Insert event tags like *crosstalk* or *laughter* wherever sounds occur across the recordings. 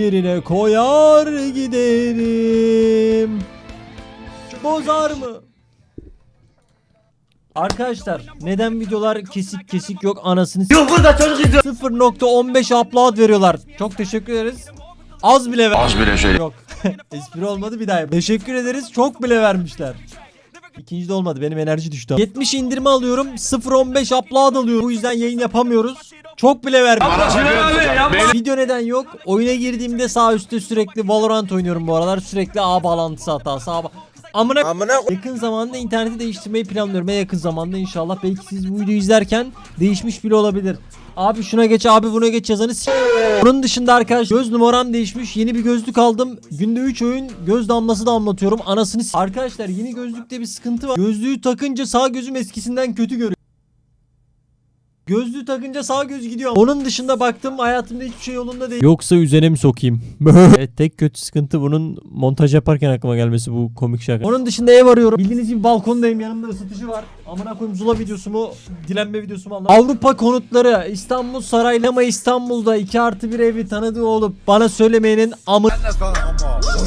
Yerine koyar giderim. Bozar mı? Arkadaşlar neden videolar kesik kesik yok anasını s- Yok burada çocuk izliyor. 0.15 upload veriyorlar. Çok teşekkür ederiz. Az bile ver. Az bile söyle. Yok. *laughs* Espri olmadı bir daha yap. Teşekkür ederiz. Çok bile vermişler. İkinci de olmadı. Benim enerji düştü. 70 indirme alıyorum. 0.15 upload alıyorum. Bu yüzden yayın yapamıyoruz. Çok bile vermişler. Video neden yok? Oyuna girdiğimde sağ üstte sürekli Valorant oynuyorum bu aralar. Sürekli ağ bağlantısı hatası. Ba- Amına Amına Yakın zamanda interneti değiştirmeyi planlıyorum. En yakın zamanda inşallah. Belki siz bu videoyu izlerken değişmiş bile olabilir. Abi şuna geç abi buna geç yazanı Bunun dışında arkadaş göz numaram değişmiş. Yeni bir gözlük aldım. Günde 3 oyun göz damlası da anlatıyorum. Anasını Arkadaşlar yeni gözlükte bir sıkıntı var. Gözlüğü takınca sağ gözüm eskisinden kötü görüyor. Gözlüğü takınca sağ göz gidiyor. Onun dışında baktım hayatımda hiçbir şey yolunda değil. Yoksa üzerine mi sokayım? *laughs* evet, tek kötü sıkıntı bunun montaj yaparken aklıma gelmesi bu komik şaka. Onun dışında ev arıyorum. Bildiğiniz gibi balkondayım. Yanımda ısıtıcı var. Amına koyayım Zula videosu mu? Dilenme videosu mu anlamadım. Avrupa konutları İstanbul Saraylama İstanbul'da 2 artı bir evi tanıdığı olup bana söylemeyenin amı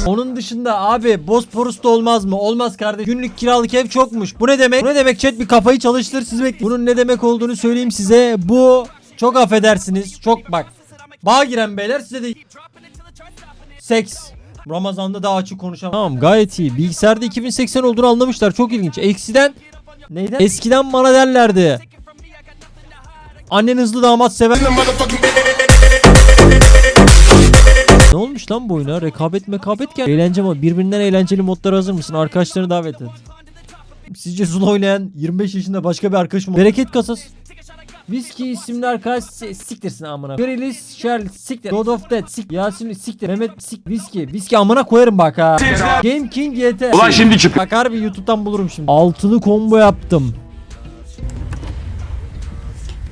onun dışında abi Bosporus'ta olmaz mı? Olmaz kardeş. Günlük kiralık ev çokmuş. Bu ne demek? Bu ne demek chat bir kafayı çalıştır siz bekleyin. Bunun ne demek olduğunu söyleyeyim size. Bu çok affedersiniz. Çok bak. Bağa giren beyler size de seks. Ramazan'da daha açık konuşamam. Tamam gayet iyi. Bilgisayarda 2080 olduğunu anlamışlar. Çok ilginç. Eksiden neyden? Eskiden bana derlerdi. Annen hızlı damat sever. Ne olmuş lan bu oyuna? Rekabet mekabet gel. Eğlence mi? Birbirinden eğlenceli modlara hazır mısın? Arkadaşlarını davet et. Sizce Zula oynayan 25 yaşında başka bir arkadaş mı? Bereket kasası. Whiskey isimli arkadaş si- siktirsin amına. Grilis, Charles siktir. God of Death sik. Yasin siktir. Mehmet sik. Whiskey. Whiskey amına koyarım bak ha. Game King YT. Ulan şimdi çık. Bak harbi YouTube'dan bulurum şimdi. Altılı combo yaptım.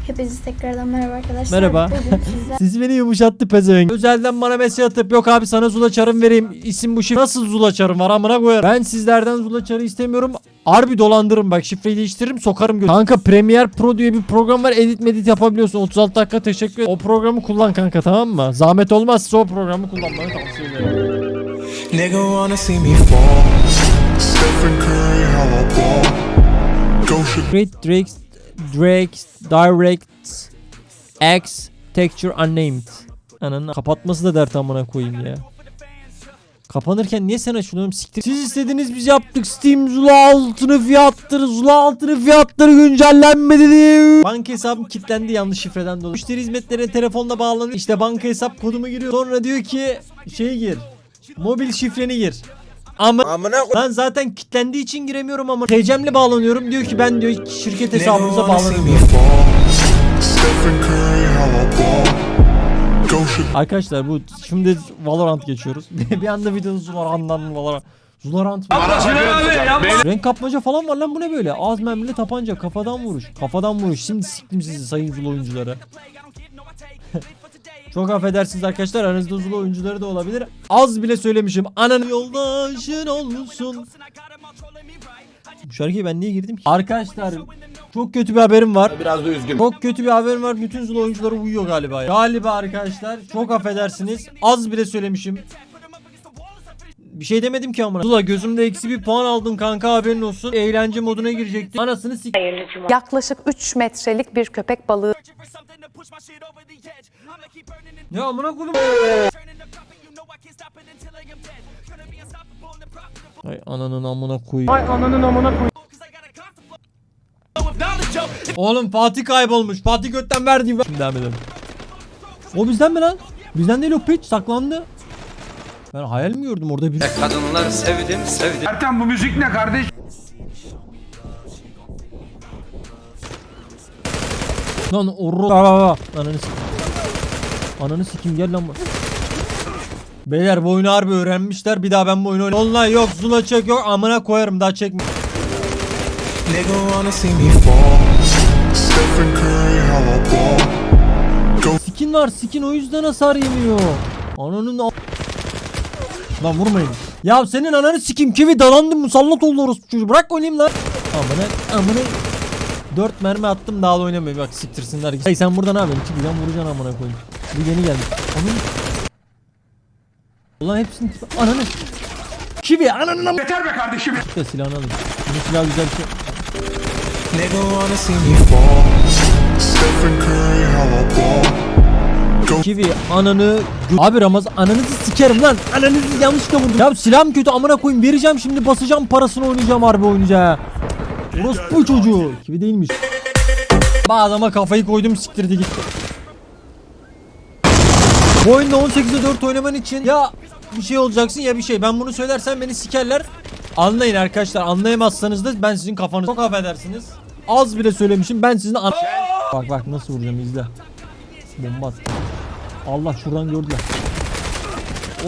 Hepinize tekrardan merhaba arkadaşlar. Merhaba. *laughs* Siz beni yumuşattı pezevenk. Özelden bana mesaj atıp yok abi sana Zula çarım vereyim. İsim bu şifre. Nasıl Zula çarım var amına koyarım. Ben sizlerden Zula çarı istemiyorum. Harbi dolandırırım bak şifreyi değiştiririm sokarım götü. Kanka Premiere Pro diye bir program var. Edit medit yapabiliyorsun. 36 dakika teşekkür ederim. O programı kullan kanka tamam mı? Zahmet olmazsa o programı kullanmanı tavsiye ederim. Great Drakes Drakes Direct X Texture Unnamed. Ananı kapatması da dert amına koyayım ya. Kapanırken niye sen açıyorsun siktir. Siz istediniz biz yaptık. Steam Zula altını fiyatları Zula altını fiyatları güncellenmedi diye. Banka hesabım kilitlendi yanlış şifreden dolayı. Müşteri hizmetlerine telefonla bağlanıyor. İşte banka hesap kodumu giriyor. Sonra diyor ki şey gir. Mobil şifreni gir. Ama Amına ben zaten kilitlendiği için giremiyorum ama TC'mle bağlanıyorum. Diyor ki ben diyor şirket Nigga hesabınıza Arkadaşlar bu şimdi Valorant geçiyoruz. *laughs* bir anda videonun Zulorant'dan Valorant. Zulorant mı? Renk kapmaca falan var lan bu ne böyle? Az mermili tapanca kafadan vuruş. Kafadan vuruş. Şimdi siktim sizi sayın Zul oyuncuları. *laughs* Çok affedersiniz arkadaşlar aranızda Zul oyuncuları da olabilir. Az bile söylemişim. Ananın yoldaşın olsun. Bu şarkıya ben niye girdim ki? Arkadaşlar çok kötü bir haberim var. Biraz da üzgün. Çok kötü bir haberim var. Bütün Zula oyuncuları uyuyor galiba. ya. Galiba arkadaşlar. Çok affedersiniz. Az bile söylemişim. Bir şey demedim ki amına. Zula gözümde eksi bir puan aldın kanka haberin olsun. Eğlence moduna girecektim. Anasını sik. Yaklaşık 3 metrelik bir köpek balığı Ne amına koydum. Ay ananın amına koyayım. Ay ananın amına koyayım. Oğlum Fatih kaybolmuş. Fatih götten verdi. Şimdi devam edelim. O bizden mi lan? Bizden değil o piç saklandı. Ben hayal mi gördüm orada bir... Kadınlar sevdim sevdim. Ertem bu müzik ne kardeş? Lan orro... Bak bak bak. Ananı sikim. Ananı sikim gel lan. bak. Beyler bu oyunu harbi öğrenmişler. Bir daha ben bu oyunu oynayayım. Online yok. Zula çek yok. Amına koyarım daha çekme. Nigga wanna see me fall. Stephen Curry, how I ball. Skin var skin o yüzden hasar yemiyor. Ananın a- Lan vurmayın. Ya senin ananı sikim kivi dalandım musallat oldu orospu çocuğu. Bırak oynayayım lan. Amına amına. Dört mermi attım daha da oynamıyor. Bak siktirsinler. Hey sen burada ne yapıyorsun? Çıkacaksın vuracaksın amına koyayım. Bir yeni gelmiş. Onun Ulan hepsini. Ananı. Kivi ananın am... Yeter be kardeşim. Ya silahını alın. Bu silah güzel bir şey. Nigga wanna see me fall. Stephen Curry, how I ball. Kivi ananı Abi Ramazan ananızı sikerim lan Ananızı yanlışlıkla vurdum Ya silahım kötü amına koyayım vereceğim şimdi basacağım parasını oynayacağım harbi oynayacağım Orospu çocuğu Kivi değilmiş Bu adama kafayı koydum siktirdi gitti Bu oyunda 18'e 4 oynaman için ya bir şey olacaksın ya bir şey ben bunu söylersem beni sikerler Anlayın arkadaşlar anlayamazsanız da ben sizin kafanızı çok affedersiniz Az bile söylemişim ben sizin an- Bak bak nasıl vuracağım izle Bomba. Allah şuradan gördüler.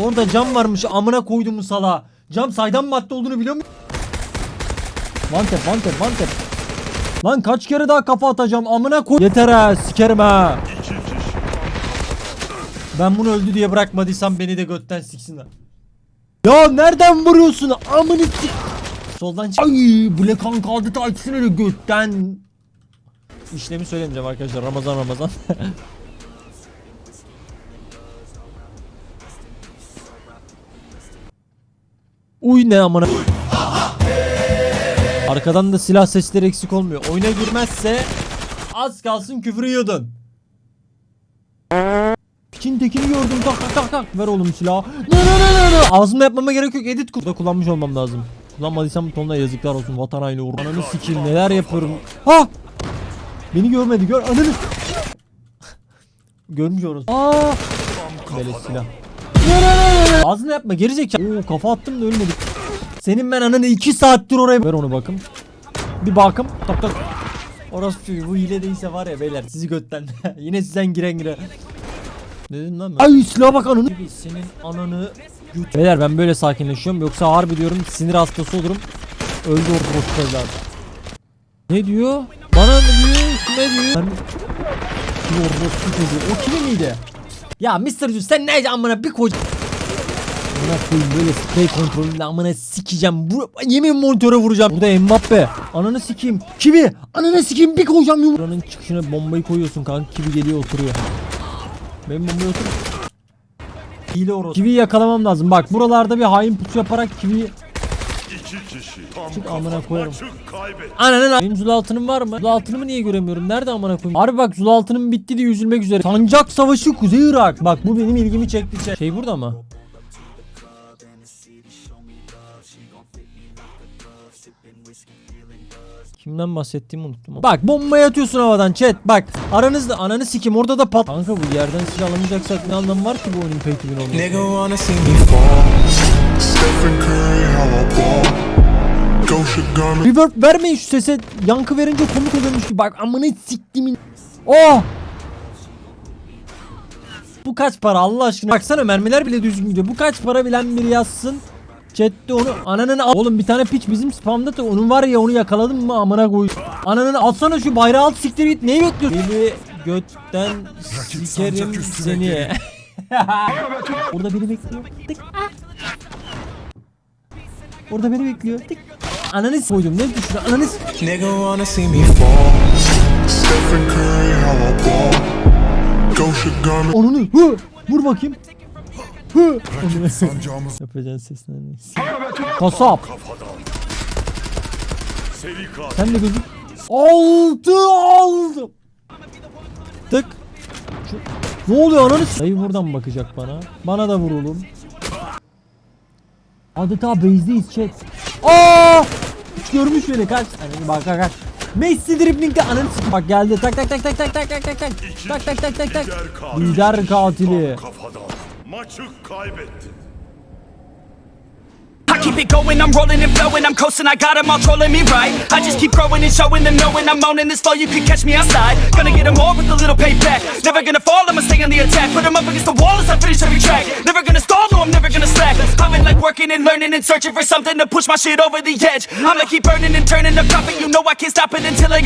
Orada cam varmış amına koydum sala. Cam saydam madde olduğunu biliyor musun? One tap one tap. Lan kaç kere daha kafa atacağım amına koy. Yeter ha sikerim ha. Ben bunu öldü diye bırakmadıysam beni de götten siksinler. Ya nereden vuruyorsun amını sik. Soldan çık. Ay Black Hank aldı taksini öyle götten. İşlemi söylemeyeceğim arkadaşlar Ramazan Ramazan. *laughs* Uy ne amına. Arkadan da silah sesleri eksik olmuyor. Oyuna girmezse az kalsın küfür yiyordun. Piçin tekini gördüm tak tak tak tak. Ver oğlum silahı. Ne ne ne ne ne. Ağzımda yapmama gerek yok. Edit burada kullanmış olmam lazım. Kullanmadıysam tonla yazıklar olsun. Vatan haini uğruna. Ananı sikeyim neler yapıyorum. Ha! Beni görmedi gör. Ananı. Görmüş orası. Aa! Böyle silah. Ağzını yapma gerizekalı. Oo kafa attım da ölmedik. Senin ben ananı 2 saattir oraya ver onu bakım. Bir bakım. Tak tak. Orası bu hile değilse var ya beyler sizi götten. *laughs* Yine sizden giren gire. Ne dedin lan? Ay silaha bak ananı. Gibi senin ananı Beyler ben böyle sakinleşiyorum yoksa harbi diyorum sinir hastası olurum. Öldü orta evladım. Ne diyor? Bana ne diyor? Ne diyor? Ben... Orospu çocuğu? O kimin miydi? Ya Mr. Juice sen ne amına bir koca Amına koyayım böyle spray kontrolünde amına sikeceğim. Bu yemin monitöre vuracağım. Burada Mbappe. Ananı sikeyim. Kivi. Ananı sikeyim bir koyacağım yumruğu. Buranın çıkışına bombayı koyuyorsun kanka. Kivi geliyor oturuyor. Benim bombaya otur. Hile orası. Kiviyi yakalamam lazım. Bak buralarda bir hain pusu yaparak kiviyi Çık amına koyarım. Ananın Benim zul altınım var mı? Zul altınımı niye göremiyorum? Nerede amına koyayım? Harbi bak zul altınım bitti diye üzülmek üzere. Sancak Savaşı Kuzey Irak. Bak bu benim ilgimi çekti. Şey, şey burada mı? Kimden bahsettiğimi unuttum. Bak bombayı atıyorsun havadan chat. Bak aranızda ananı sikim orada da pat. Kanka bu yerden silah alamayacaksak ne anlamı var ki bu oyunun pay to win olması? Nigga wanna see me fall. Stephen Curry, how I ball. Gosha gun. Reverb vermeyin şu sese. Yankı verince komik oluyormuş gibi. Bak amına siktimin. Oh! Bu kaç para Allah aşkına? Baksana mermiler bile düzgün gidiyor. Bu kaç para bilen biri yazsın. Chat'te onu ananın al- Oğlum bir tane piç bizim spamda da onun var ya onu yakaladın mı amına koy. Ananın atsana şu bayrağı alt siktir git. Neyi bekliyorsun? Beni götten sikerim seni. *laughs* Orada beni bekliyor. Tık. Orada beni bekliyor. Tık. Ananı koydum ne düşün ananı Nigga wanna see me fall. Stephen Curry, how I ball. Gosha gun. Onunu hı vur bakayım. Hı. Yapacağın seslerini. Kasap. Sen de gözük. Altı aldım. Tık. Şu- Ne oluyor ananı Dayı buradan bakacak bana. Bana da vur oğlum. Adeta base'deyiz chat. Aa! Hiç görmüş beni kaç. Hani bak bak. Messi driblingde ananı s- Bak geldi tak tak tak tak tak tak tak tak tak tak tak tak tak tak Lider katili. kafadan maçı. I keep it going, I'm rolling and flowing, I'm coasting, I got 'em all trolling me right. I just keep growing and showing them knowing I'm owning this flow, you can catch me outside. Gonna get 'em all with a little payback. Never gonna fall, I'ma stay on the attack. Put 'em up against the wall as I finish every track. Never gonna stall, no, I'm never gonna slack. I've like working and learning and searching for something to push my shit over the edge. I'ma keep burning and turning the profit, you know I can't stop it until I